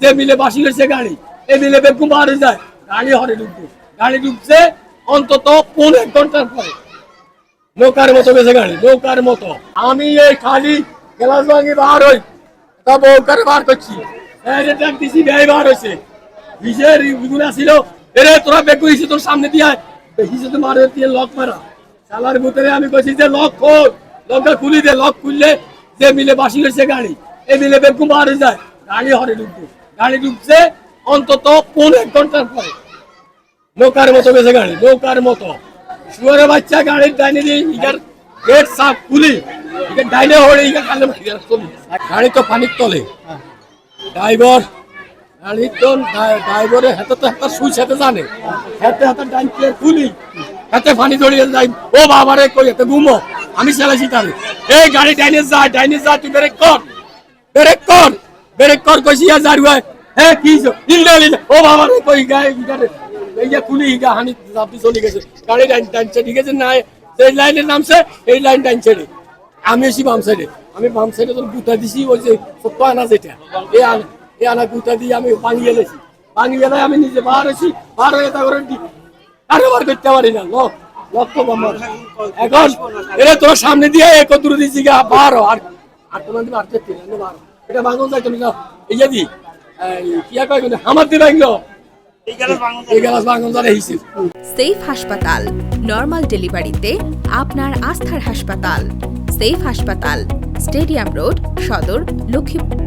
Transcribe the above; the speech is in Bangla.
যে মিলে বাসি হয়েছে গাড়ি এই মিলে বেগুন হয়ে যায়, গাড়ি হরে ঢুকবে। গাড়ি ঢুকছে অন্তত পৌনে এক ঘণ্টার পরে। নৌকার মতো গেছে গাড়ি, নৌকার মতো। আমি এই খালি গ্লাস ভাঙি বার হই, তা বউকারে বার করছি? দিছি ব্যয় বার হয়েছে। হিসের গুণ আসিল, এরে, তোরা বেগু হিসে তোর সামনে দিয়ে হিসে তো মারে দিয়ে লক মারা। শালার ভিতরে আমি কইছি যে, লক খোল, লকটা খুলি দে, লক খুললে যে মিলে বাসি হয়েছে গাড়ি এই মিলে বেগু বার হয়ে যায়, গাড়ি হরে ঢুকবে। গাড়ি ঢুকছে, অন্তত পৌনে এক ঘণ্টার পরে। নৌকার মতো গেছে গাড়ি, নৌকার মতো। শুয়ারে বাচ্চা গাড়ির ডাইনে দিয়ে গেট খুলি ডাইনে হড়ে ইগার কালে গাড়ি তো পানির তলে। ড্রাইভার, গাড়ি তো ড্রাইভারের হাতে তো একটা সুইচ হাতে জানে। হাতে হাতে ডাইন প্লেট খুলি, হাতে পানি জড়িয়ে যাই ও বাবারে, কই এতে ঘুমো? আমি চালাইছি তাহলে। এই গাড়ি ডাইনে যা ডাইনে যা, তুই ব্রেক কর। ব্রেক কর। ব্রেক কর কইছি আর জারুয়া হ্যাঁ কি ইল্লা ইল্লা ও বাবারে কই গাড়ি গাড়ি এই যে কুলি গা হানি, আপনি চলে গেছে গাড়ি লাইন টানছে, ঠিক আছে? না এই লাইনের নামছে, এই লাইন টানছে রে। আমি এসি বাম সাইডে। আমি বাম সাইডে তোর গুতা দিছি, ওই যে ছোট্ট আনা যেটা। এই আনা এই আনা গুতা দিয়ে আমি ভাঙিয়ে লেছি ভাঙিয়ে লাই আমি নিজে বার হয়েছি বার হয়ে তা করে দি- আরও বার করতে পারি না, লক লক তো বাম্মার এখন এটা তোর সামনে দিয়ে এক দূরে দিছি গা, বার। আর আর। এটা ভাঙন যায় তুমি এই কিয়া কয় কিন্তু আমার দিয়ে ভাঙলো। সেফ হাসপাতাল নর্মাল ডেলিভারিতে আপনার আস্থার হাসপাতাল। সেফ হাসপাতাল স্টেডিয়াম রোড সদর লক্ষ্মীপুর।